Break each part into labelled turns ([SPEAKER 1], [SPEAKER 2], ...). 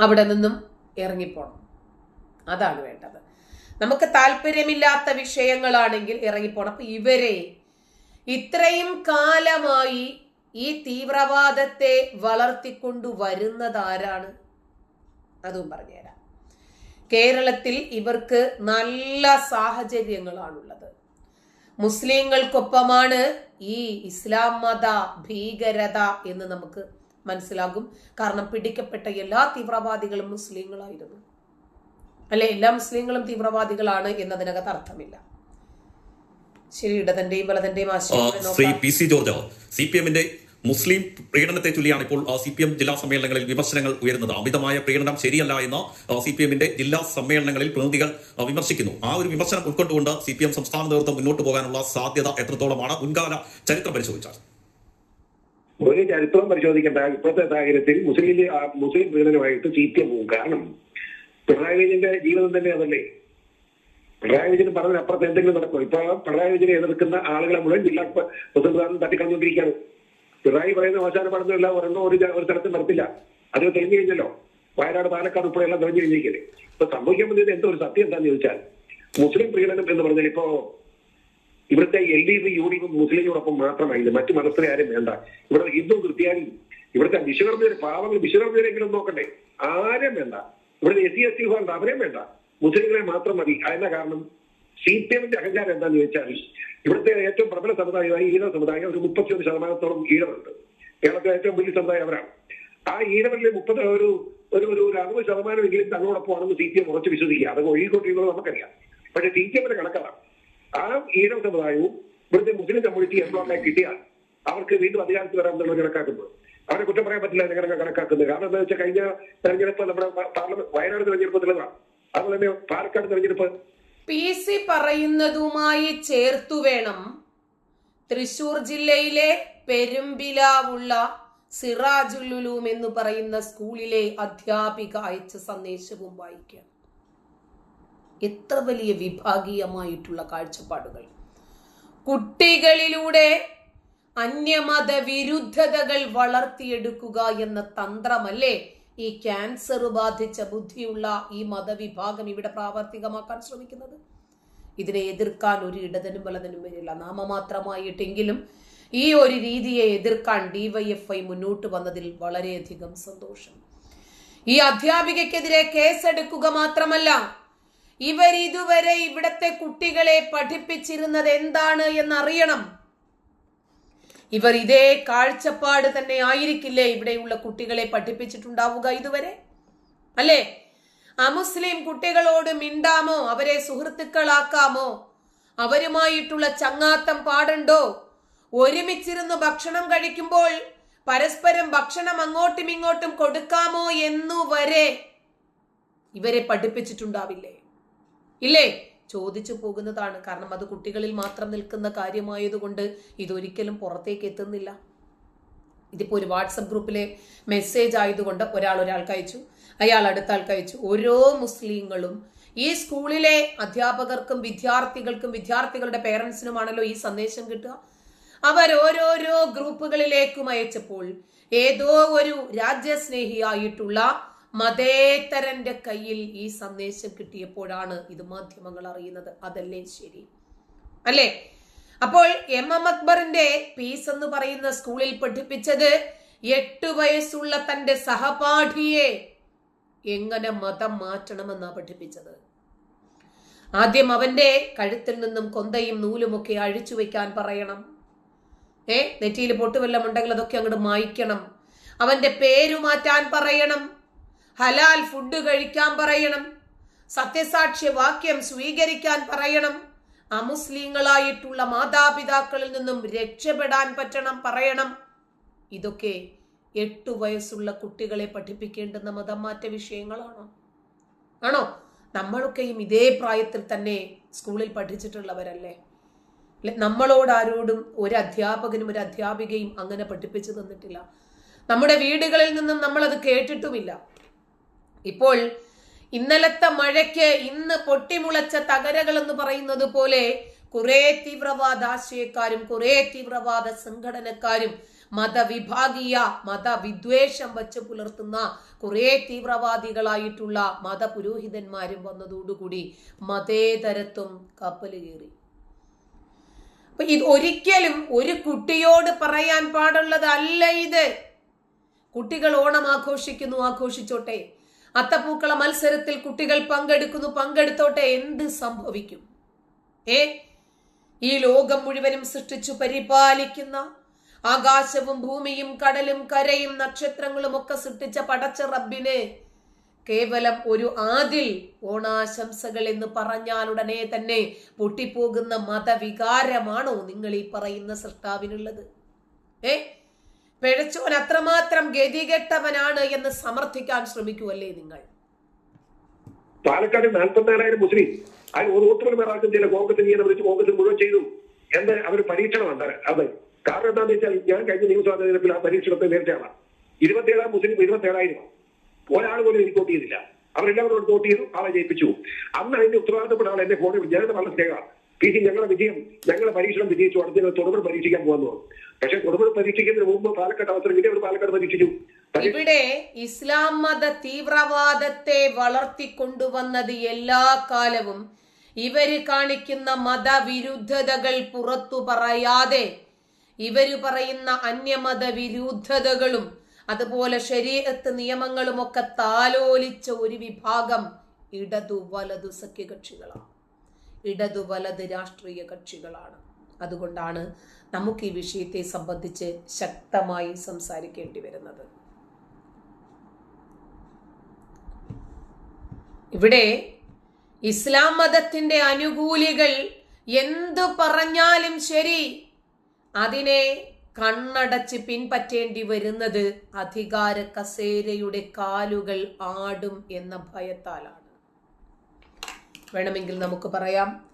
[SPEAKER 1] അവിടെ നിന്നും ഇറങ്ങിപ്പോണം. അതാണ് വേണ്ടത്. നമുക്ക് താല്പര്യമില്ലാത്ത വിഷയങ്ങളാണെങ്കിൽ ഇറങ്ങിപ്പോണം. അപ്പൊ ഇവരെ ഇത്രയും കാലമായി ഈ തീവ്രവാദത്തെ വളർത്തിക്കൊണ്ടു വരുന്നത് ആരാണ് അതും പറഞ്ഞുതരാം. കേരളത്തിൽ ഇവർക്ക് നല്ല സാഹചര്യങ്ങളാണുള്ളത്. മുസ്ലിങ്ങൾക്കൊപ്പമാണ് ഈ ഇസ്ലാം മത ഭീകരത എന്ന് നമുക്ക് മനസ്സിലാകും. കാരണം പിടിക്കപ്പെട്ട എല്ലാ തീവ്രവാദികളും മുസ്ലിങ്ങളായിരുന്നു. അല്ലെ എല്ലാ മുസ്ലിങ്ങളും തീവ്രവാദികളാണ് എന്നതിനകത്ത് അർത്ഥമില്ല. ശരി ഇടതന്റെയും വലതന്റെയും ആശയം
[SPEAKER 2] P C George C P എമ്മിന്റെ മുസ്ലിം പ്രീണനത്തെ ചൊല്ലിയാണ് ഇപ്പോൾ സി പി എം ജില്ലാ സമ്മേളനങ്ങളിൽ വിമർശനങ്ങൾ ഉയരുന്നത്. അമിതമായ പ്രീണനം ശരിയല്ല എന്ന് സി പി എമ്മിന്റെ ജില്ലാ സമ്മേളനങ്ങളിൽ പ്രതിനിധികൾ വിമർശിക്കുന്നു. ആ ഒരു വിമർശനം ഉൾക്കൊണ്ടുകൊണ്ട് സി പി എം സംസ്ഥാന നേതൃത്വം മുന്നോട്ട് പോകാനുള്ള സാധ്യത എത്രത്തോളമാണ്? മുൻകാല ചരിത്രം പരിശോധിച്ചാൽ.
[SPEAKER 3] ഒരു ചരിത്രം പരിശോധിക്കേണ്ട ഇപ്പോഴത്തെ സാഹചര്യത്തിൽ മുസ്ലിം മുസ്ലിം പീഡനമായിട്ട് എം പോകും. കാരണം പിണറായി വിജയന്റെ ജീവിതം തന്നെ അതല്ലേ? പിണറായി വിജയൻ പറഞ്ഞതിനപ്പുറത്ത് എന്തെങ്കിലും നടക്കും ഇപ്പൊ പിണറായി വിജയനെ എതിർക്കുന്ന ആളുകളെ മുഴുവൻ ജില്ലാ പ്രസിഡന്റ് തട്ടിക്കളഞ്ഞുകൊണ്ടിരിക്കുകയാണ് പിണറായി പറയുന്ന അവസാന പഠനമില്ല ഒരെണ്ണം ഒരു ഒരു തരത്തിൽ നടത്തില്ല. അത് തെളിഞ്ഞു കഴിഞ്ഞല്ലോ. വയനാട് പാലക്കാട് ഉൾപ്പെടെയെല്ലാം തെളിഞ്ഞു കഴിഞ്ഞിരിക്കുന്നത് ഇപ്പൊ സംഭവിക്കാൻ പറ്റിയത് എന്തോ ഒരു സത്യം എന്താണെന്ന് ചോദിച്ചാൽ മുസ്ലിം പ്രീണനം എന്ന് പറഞ്ഞാൽ ഇപ്പോ ഇവിടുത്തെ L D F U D മാത്രമായില്ല മറ്റു മതസ്ഥരെ ആരും വേണ്ട. ഇവിടെ ഹിന്ദു ക്രിസ്ത്യാനി ഇവിടുത്തെ വിശ്വകർമ്മരെ പാവങ്ങൾ വിശ്വകർമ്മരെങ്കിലും നോക്കണ്ടേ? ആരും വേണ്ട. ഇവിടുത്തെ എസ് സി എസ് ടി വിഭാഗം അവരെയും വേണ്ട. മുസ്ലിങ്ങളെ മാത്രം മതി. അതിന്റെ കാരണം? സി പി എമ്മിന്റെ അഹങ്കാരം എന്താന്ന് ചോദിച്ചാൽ ഇവിടുത്തെ ഏറ്റവും പ്രബല സമുദായമായി ഈഴ സമുദായം ഒരു മുപ്പത്തിയൊന്ന് ശതമാനത്തോളം ഈഴമുണ്ട് കേരളത്തിലെ ഏറ്റവും വലിയ സമുദായം അവരാണ്. ആ ഈഴവരിലെ മുപ്പത് ഒരു ഒരു ഒരു അറുപത് ശതമാനമെങ്കിലും തങ്ങളോടൊപ്പമാണെന്ന് സി പി എം ഉറച്ച് വിശ്വസിക്കുക. അതൊക്കെ ഒഴുകിക്കൊണ്ടിരിക്കുന്നത് നമുക്കറിയാം. പക്ഷെ സി പി എമ്മിന്റെ കണക്കാണ്. ആ ഈഴവ സമുദായവും ഇവിടുത്തെ മുസ്ലിം കമ്മ്യൂണിറ്റി എംപ്ലോയ്മെന്റ് കിട്ടിയാൽ അവർക്ക് വീണ്ടും അധികാരത്തിൽ വരാമെന്നുള്ള കണക്കാക്കുന്നത് അവരെ കുറ്റം പറയാൻ പറ്റില്ല എങ്ങനെ കണക്കാക്കുന്നത്. കാരണം എന്താ വെച്ചാൽ കഴിഞ്ഞ തെരഞ്ഞെടുപ്പ് നമ്മുടെ പാർലമെന്റ് വയനാട് തെരഞ്ഞെടുപ്പ് തെളിവാണ് അതുപോലെ തന്നെ പാലക്കാട് തെരഞ്ഞെടുപ്പ്.
[SPEAKER 1] പി സി പറയുന്നതുമായി ചേർത്തു വേണം തൃശൂർ ജില്ലയിലെ പെരുമ്പിലാവുള്ള സിറാജുല്ലുലൂം എന്ന് പറയുന്ന സ്കൂളിലെ അധ്യാപിക അയച്ച സന്ദേശവും വായിക്കാം. എത്ര വലിയ വിഭാഗീയമായിട്ടുള്ള കാഴ്ചപ്പാടുകൾ. കുട്ടികളിലൂടെ അന്യമത വിരുദ്ധതകൾ വളർത്തിയെടുക്കുക എന്ന തന്ത്രമല്ലേ ഈ ക്യാൻസർ ബാധിച്ച ബുദ്ധിയുള്ള ഈ മതവിഭാഗം ഇവിടെ പ്രാവർത്തികമാക്കാൻ ശ്രമിക്കുന്നത്? ഇതിനെ എതിർക്കാൻ ഒരു ഇടതനും വലതനും വരില്ല നാമമാത്രമായിട്ടെങ്കിലും ഈ ഒരു രീതിയെ എതിർക്കാൻ ഡിവൈഎഫ്ഐ മുന്നോട്ട് വന്നതിൽ വളരെയധികം സന്തോഷം. ഈ അധ്യാപികക്കെതിരെ കേസെടുക്കുക മാത്രമല്ല ഇവർ ഇതുവരെ ഇവിടത്തെ കുട്ടികളെ പഠിപ്പിച്ചിരുന്നത് എന്താണ് എന്നറിയണം. ഇവർ ഇതേ കാഴ്ചപ്പാട് തന്നെ ആയിരിക്കില്ലേ ഇവിടെയുള്ള കുട്ടികളെ പഠിപ്പിച്ചിട്ടുണ്ടാവുക ഇതുവരെ? അല്ലേ? അമുസ്ലിം കുട്ടികളോട് മിണ്ടാമോ? അവരെ സുഹൃത്തുക്കളാക്കാമോ? അവരുമായിട്ടുള്ള ചങ്ങാത്തം പാടുണ്ടോ? ഒരുമിച്ചിരുന്ന് ഭക്ഷണം കഴിക്കുമ്പോൾ പരസ്പരം ഭക്ഷണം അങ്ങോട്ടും ഇങ്ങോട്ടും കൊടുക്കാമോ എന്നു വരെ ഇവരെ പഠിപ്പിച്ചിട്ടുണ്ടാവില്ലേ? ഇല്ലേ? ചോദിച്ചു പോകുന്നതാണ്. കാരണം അത് കുട്ടികളിൽ മാത്രം നിൽക്കുന്ന കാര്യമായതുകൊണ്ട് ഇതൊരിക്കലും പുറത്തേക്ക് എത്തുന്നില്ല. ഇതിപ്പോ ഒരു വാട്സപ്പ് ഗ്രൂപ്പിലെ മെസ്സേജ് ആയതുകൊണ്ട് ഒരാൾ ഒരാൾക്ക് അയച്ചു അയാൾ അടുത്ത ആൾക്ക് അയച്ചു. ഓരോ മുസ്ലിങ്ങളും ഈ സ്കൂളിലെ അധ്യാപകർക്കും വിദ്യാർത്ഥികൾക്കും വിദ്യാർത്ഥികളുടെ പേരൻസിനുമാണല്ലോ ഈ സന്ദേശം കിട്ടുക. അവർ ഓരോരോ ഗ്രൂപ്പുകളിലേക്കും അയച്ചപ്പോൾ ഏതോ ഒരു രാജ്യസ്നേഹിയായിട്ടുള്ള മതേതരന്റെ കയ്യിൽ ഈ സന്ദേശം കിട്ടിയപ്പോഴാണ് ഇത് മാധ്യമങ്ങൾ അറിയുന്നത്. അതല്ലേ ശരി? അല്ലേ? അപ്പോൾ എം എം അക്ബറിന്റെ പീസ് എന്ന് പറയുന്ന സ്കൂളിൽ പഠിപ്പിച്ചത് എട്ടു വയസ്സുള്ള തന്റെ സഹപാഠിയെ എങ്ങനെ മതം മാറ്റണമെന്നാ പഠിപ്പിച്ചത്? ആദ്യം അവന്റെ കഴുത്തിൽ നിന്നും കൊന്തയും നൂലുമൊക്കെ അഴിച്ചു വെക്കാൻ പറയണം. ഏ? നെറ്റിയിൽ പൊട്ടുവെല്ലം ഉണ്ടെങ്കിൽ അതൊക്കെ അങ്ങോട്ട് മായ്ക്കണം. അവന്റെ പേരു മാറ്റാൻ പറയണം. ഹലാൽ ഫുഡ് കഴിക്കാൻ പറയണം. സത്യസാക്ഷ്യ വാക്യം സ്വീകരിക്കാൻ പറയണം. അമുസ്ലിങ്ങളായിട്ടുള്ള മാതാപിതാക്കളിൽ നിന്നും രക്ഷപ്പെടാൻ പറ്റണം പറയണം. ഇതൊക്കെ എട്ടു വയസ്സുള്ള കുട്ടികളെ പഠിപ്പിക്കേണ്ടുന്ന മതം മാറ്റ വിഷയങ്ങളാണോ? ആണോ? നമ്മളൊക്കെയും ഇതേ പ്രായത്തിൽ തന്നെ സ്കൂളിൽ പഠിച്ചിട്ടുള്ളവരല്ലേ? നമ്മളോട് ആരോടും ഒരു അധ്യാപകനും ഒരു അധ്യാപികയും അങ്ങനെ പഠിപ്പിച്ചു തന്നിട്ടില്ല. നമ്മുടെ വീടുകളിൽ നിന്നും നമ്മളത് കേട്ടിട്ടുമില്ല. ഇപ്പോൾ ഇന്നലത്തെ മഴയ്ക്ക് ഇന്ന് പൊട്ടിമുളച്ച തകരകൾ എന്ന് പറയുന്നത് പോലെ കുറെ തീവ്രവാദ ആശയക്കാരും കുറെ തീവ്രവാദ സംഘടനക്കാരും മതവിഭാഗീയ മതവിദ്വേഷം വച്ച് പുലർത്തുന്ന കുറെ തീവ്രവാദികളായിട്ടുള്ള മതപുരോഹിതന്മാരും വന്നതോടുകൂടി മതേതരത്വം കപ്പൽ കയറി. അപ്പൊ ഇത് ഒരിക്കലും ഒരു കുട്ടിയോട് പറയാൻ പാടുള്ളതല്ല ഇത്. കുട്ടികൾ ഓണം ആഘോഷിക്കുന്നു ആഘോഷിച്ചോട്ടെ. അത്തപ്പൂക്കള മത്സരത്തിൽ കുട്ടികൾ പങ്കെടുക്കുന്നു. പങ്കെടുത്തോട്ടെ എന്ത് സംഭവിക്കും? ഏ? ഈ ലോകം മുഴുവനും സൃഷ്ടിച്ചു പരിപാലിക്കുന്ന ആകാശവും ഭൂമിയും കടലും കരയും നക്ഷത്രങ്ങളും ഒക്കെ സൃഷ്ടിച്ച പടച്ച റബ്ബിനെ കേവലം ഒരു ആദിൽ ഓണാശംസകൾ എന്ന് പറഞ്ഞാൽ ഉടനെ തന്നെ പൊട്ടിപ്പോകുന്ന മതവികാരമാണോ നിങ്ങൾ ഈ പറയുന്ന സൃഷ്ടാവിനുള്ളത്? ഏ? പിഴച്ചോൻ അത്രമാത്രം ഗതികെട്ടവനാണ് എന്ന് സമർത്ഥിക്കാൻ ശ്രമിക്കുമല്ലേ നിങ്ങൾ?
[SPEAKER 3] പാലക്കാട് നാൽപ്പത്തിനാലായിരം മുസ്ലിം അതിൽ ഒരു വോട്ടുകൾ വേറാക്കും ചില കോൺഗ്രസ് ഇങ്ങനെ വിളിച്ച് കോൺഗ്രസ് മുഴുവൻ ചെയ്തു എന്ന് അവർ പരീക്ഷണമുണ്ട് അത് കാരണം എന്താണെന്ന് വെച്ചാൽ ഞാൻ കഴിഞ്ഞ നിയമസഭാ തെരഞ്ഞെടുപ്പിൽ ആ പരീക്ഷണത്തെ നേരിട്ടാണ് ഇരുപത്തിയേഴാം മുസ്ലിം ഇരുപത്തിയേഴായിരം ഒരാൾ പോലും എനിക്ക് വോട്ട് ചെയ്തില്ല. അവരെല്ലാവരോട് വോട്ട് ചെയ്തു ആളെ ജയിപ്പിച്ചു. അന്ന് അതിന്റെ ഉത്തരവാദിത്തപ്പെട്ട ആൾ എന്നെ ഫോണിൽ ഞാൻ വളരെ സ്നേഹമാണ്. പി സി ഞങ്ങളുടെ വിജയം ഞങ്ങളുടെ പരീക്ഷണം വിജയിച്ചു അടുത്ത തുടർന്ന് പരീക്ഷിക്കാൻ പോകുന്നു. പക്ഷെ തൊടുപുഴ പരീക്ഷിക്കുന്നതിന് മുമ്പ് പാലക്കാട് അവസരം കിട്ടി അവർ പാലക്കാട് പരീക്ഷിച്ചു.
[SPEAKER 1] ഇവിടെ ഇസ്ലാം മത തീവ്രവാദത്തെ വളർത്തിക്കൊണ്ടുവന്നത് എല്ലാ കാലവും ഇവർ കാണിക്കുന്ന മതവിരുദ്ധതകൾ പുറത്തു പറയാതെ ഇവർ പറയുന്ന അന്യമത വിരുദ്ധതകളും അതുപോലെ ശരീരത്ത് നിയമങ്ങളുമൊക്കെ താലോലിച്ച ഒരു വിഭാഗം ഇടതു വലതു സഖ്യകക്ഷികളാണ്. ഇടതു വലത് രാഷ്ട്രീയ കക്ഷികളാണ്. അതുകൊണ്ടാണ് നമുക്ക് ഈ വിഷയത്തെ സംബന്ധിച്ച് ശക്തമായി സംസാരിക്കേണ്ടി വരുന്നത്. ഇവിടെ ഇസ്ലാം മതത്തിന്റെ അനുകൂലികൾ എന്തു പറഞ്ഞാലും ശരി അതിനെ കണ്ണടച്ച് പിൻപറ്റേണ്ടി വരുന്നത് അധികാര കസേരയുടെ കാലുകൾ ആടും എന്ന ഭയത്താലാണ്. വേണമെങ്കിൽ നമുക്ക് പറയാം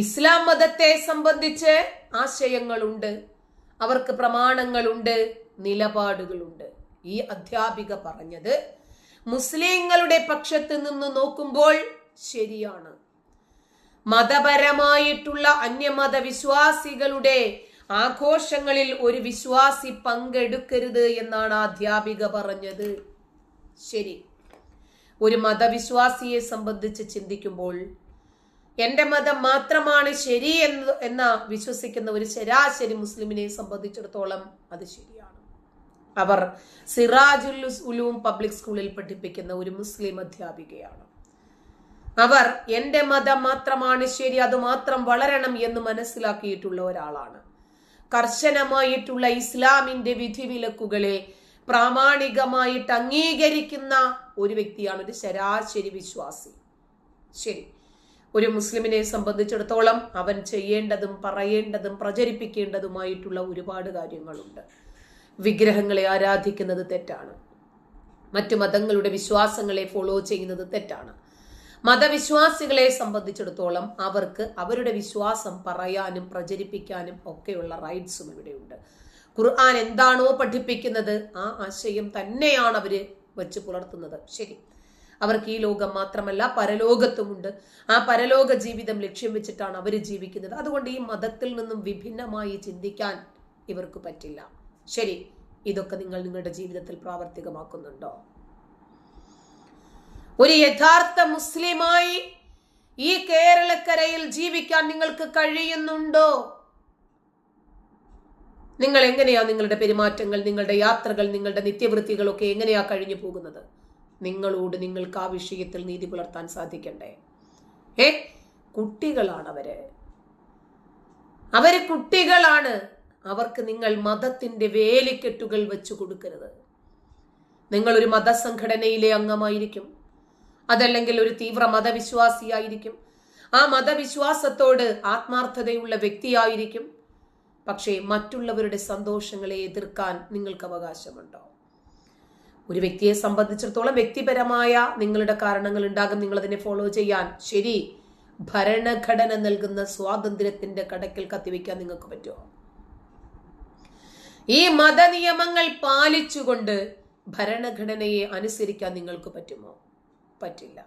[SPEAKER 1] ഇസ്ലാം മതത്തെ സംബന്ധിച്ച് ആശയങ്ങളുണ്ട്. അവർക്ക് പ്രമാണങ്ങളുണ്ട് നിലപാടുകളുണ്ട്. ഈ അധ്യാപിക പറഞ്ഞത് മുസ്ലിങ്ങളുടെ പക്ഷത്ത് നിന്ന് നോക്കുമ്പോൾ ശരിയാണ്. മതപരമായിട്ടുള്ള അന്യമത വിശ്വാസികളുടെ ആഘോഷങ്ങളിൽ ഒരു വിശ്വാസി പങ്കെടുക്കരുത് എന്നാണ് അധ്യാപിക പറഞ്ഞത്. ശരി. ഒരു മതവിശ്വാസിയെ സംബന്ധിച്ച് ചിന്തിക്കുമ്പോൾ എന്റെ മതം മാത്രമാണ് ശരി എന്ന് എന്ന വിശ്വസിക്കുന്ന ഒരു ശരാശരി മുസ്ലിമിനെ സംബന്ധിച്ചിടത്തോളം അത് ശരിയാണ്. അവർ സിറാജുൽ ഉലൂം പബ്ലിക് സ്കൂളിൽ പഠിപ്പിക്കുന്ന ഒരു മുസ്ലിം അധ്യാപികയാണ്. അവർ എന്റെ മതം മാത്രമാണ് ശരി അത് മാത്രം വളരണം എന്ന് മനസ്സിലാക്കിയിട്ടുള്ള ഒരാളാണ്. കർശനമായിട്ടുള്ള ഇസ്ലാമിന്റെ വിധിവിലക്കുകളെ പ്രാമാണികമായിട്ട് അംഗീകരിക്കുന്ന ഒരു വ്യക്തിയാണ് ഒരു ശരാശരി വിശ്വാസി. ശരി. ഒരു മുസ്ലിമിനെ സംബന്ധിച്ചിടത്തോളം അവൻ ചെയ്യേണ്ടതും പറയേണ്ടതും പ്രചരിപ്പിക്കേണ്ടതുമായിട്ടുള്ള ഒരുപാട് കാര്യങ്ങളുണ്ട്. വിഗ്രഹങ്ങളെ ആരാധിക്കുന്നത് തെറ്റാണ്. മറ്റു മതങ്ങളുടെ വിശ്വാസങ്ങളെ ഫോളോ ചെയ്യുന്നത് തെറ്റാണ്. മതവിശ്വാസികളെ സംബന്ധിച്ചിടത്തോളം അവർക്ക് അവരുടെ വിശ്വാസം പറയാനും പ്രചരിപ്പിക്കാനും ഒക്കെയുള്ള റൈറ്റ്സും ഇവിടെയുണ്ട്. ഖുർആൻ എന്താണോ പഠിപ്പിക്കുന്നത് ആ ആശയം തന്നെയാണ് അവർ വെച്ച് പുലർത്തുന്നത്. ശരി. അവർക്ക് ഈ ലോകം മാത്രമല്ല പരലോകത്തുമുണ്ട്. ആ പരലോക ജീവിതം ലക്ഷ്യം വെച്ചിട്ടാണ് അവർ ജീവിക്കുന്നത്. അതുകൊണ്ട് ഈ മതത്തിൽ നിന്നും വിഭിന്നമായി ചിന്തിക്കാൻ ഇവർക്ക് പറ്റില്ല. ശരി ഇതൊക്കെ നിങ്ങൾ നിങ്ങളുടെ ജീവിതത്തിൽ പ്രാവർത്തികമാക്കുന്നുണ്ടോ? ഒരു യഥാർത്ഥ മുസ്ലിമായി ഈ കേരളക്കരയിൽ ജീവിക്കാൻ നിങ്ങൾക്ക് കഴിയുന്നുണ്ടോ? നിങ്ങൾ എങ്ങനെയാ നിങ്ങളുടെ പെരുമാറ്റങ്ങൾ നിങ്ങളുടെ യാത്രകൾ നിങ്ങളുടെ നിത്യവൃത്തികളൊക്കെ എങ്ങനെയാ കഴിഞ്ഞു പോകുന്നത്? നിങ്ങളോട് നിങ്ങൾക്ക് ആ വിഷയത്തിൽ നീതി പുലർത്താൻ സാധിക്കണ്ടേ ഏ കുട്ടികളാണ് അവർ അവർ കുട്ടികളാണ്. അവർക്ക് നിങ്ങൾ മതത്തിന്റെ വേലിക്കെട്ടുകൾ വെച്ചു കൊടുക്കരുത്. നിങ്ങൾ ഒരു മതസംഘടനയിലെ അംഗമായിരിക്കും. അതല്ലെങ്കിൽ ഒരു തീവ്ര മതവിശ്വാസിയായിരിക്കും. ആ മതവിശ്വാസത്തോട് ആത്മാർത്ഥതയുള്ള വ്യക്തിയായിരിക്കും. പക്ഷേ മറ്റുള്ളവരുടെ സന്തോഷങ്ങളെ എതിർക്കാൻ നിങ്ങൾക്ക് അവകാശമുണ്ടോ? ഒരു വ്യക്തിയെ സംബന്ധിച്ചിടത്തോളം വ്യക്തിപരമായ നിങ്ങളുടെ കാരണങ്ങൾ ഉണ്ടാകും. നിങ്ങൾ അതിനെ ഫോളോ ചെയ്യാൻ ശരി. ഭരണഘടന നൽകുന്ന സ്വാതന്ത്ര്യത്തിന്റെ കടക്കിൽ കത്തിവെക്കാൻ നിങ്ങൾക്ക് പറ്റുമോ? ഈ മതനിയമങ്ങൾ പാലിച്ചുകൊണ്ട് ഭരണഘടനയെ അനുസരിക്കാൻ നിങ്ങൾക്ക് പറ്റുമോ? പറ്റില്ല.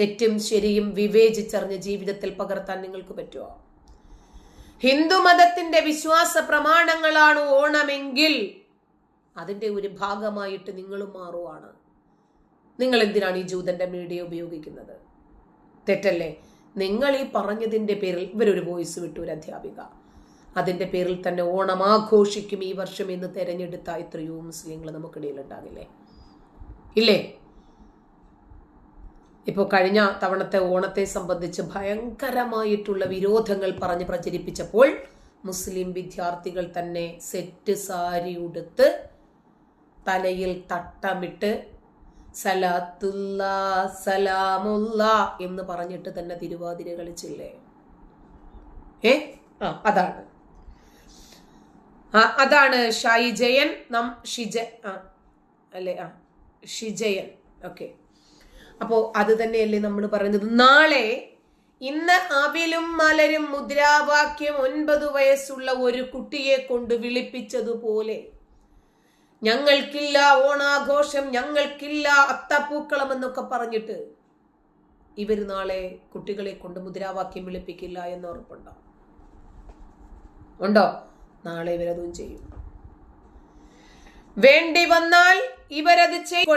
[SPEAKER 1] തെറ്റും ശരിയും വിവേചിച്ചറിഞ്ഞ് ജീവിതത്തിൽ പകർത്താൻ നിങ്ങൾക്ക് പറ്റുമോ? ഹിന്ദുമതത്തിന്റെ വിശ്വാസ പ്രമാണങ്ങളാണ് ഓണമെങ്കിൽ അതിന്റെ ഒരു ഭാഗമായിട്ട് നിങ്ങളും മാറുവാണ്. നിങ്ങൾ എന്തിനാണ് ഈ ജൂതന്റെ മീഡിയ ഉപയോഗിക്കുന്നത്? തെറ്റല്ലേ? നിങ്ങൾ ഈ പറഞ്ഞതിന്റെ പേരിൽ ഇവരൊരു വോയിസ് വിട്ടു ഒരു അധ്യാപിക. അതിന്റെ പേരിൽ തന്നെ ഓണം ആഘോഷിക്കും ഈ വർഷം എന്ന് തെരഞ്ഞെടുത്ത എത്രയോ മുസ്ലിങ്ങൾ നമുക്കിടയിൽ ഉണ്ടാകില്ലേ ഇല്ലേ? ഇപ്പോൾ കഴിഞ്ഞ തവണത്തെ ഓണത്തെ സംബന്ധിച്ച് ഭയങ്കരമായിട്ടുള്ള വിരോധങ്ങൾ പറഞ്ഞ് പ്രചരിപ്പിച്ചപ്പോൾ മുസ്ലിം വിദ്യാർത്ഥികൾ തന്നെ സെറ്റ് സാരി ഉടുത്ത് തലയിൽ തട്ടമിട്ട് സലാത്തുല്ല സലാമുല്ല എന്ന് പറഞ്ഞിട്ട് തന്നെ തിരുവാതിര കളിച്ചില്ലേ ഏ? ആ അതാണ്. ആ അതാണ് ഷൈജയൻ ജയൻ നം ഷിജ ആ അല്ലേ ആ ഷിജയൻ. ഓക്കെ. അപ്പോൾ അത് തന്നെയല്ലേ നമ്മൾ പറയുന്നത്. നാളെ ഇന്ന് അവിലും മലരും മുദ്രാവാക്യം ഒൻപത് വയസ്സുള്ള ഒരു കുട്ടിയെ കൊണ്ട് വിളിപ്പിച്ചതുപോലെ ഞങ്ങൾക്കില്ല ഓണാഘോഷം ഞങ്ങൾക്കില്ല അത്തപ്പൂക്കളം എന്നൊക്കെ പറഞ്ഞിട്ട് ഇവർ നാളെ കുട്ടികളെ കൊണ്ട് മുദ്രാവാക്യം വിളിപ്പിക്കില്ല എന്ന് ഉറപ്പുണ്ടോ? ഉണ്ടോ? നാളെ ഇവരതും ചെയ്യും. വേണ്ടി വന്നാൽ ഇവരത് ചെയ്യും.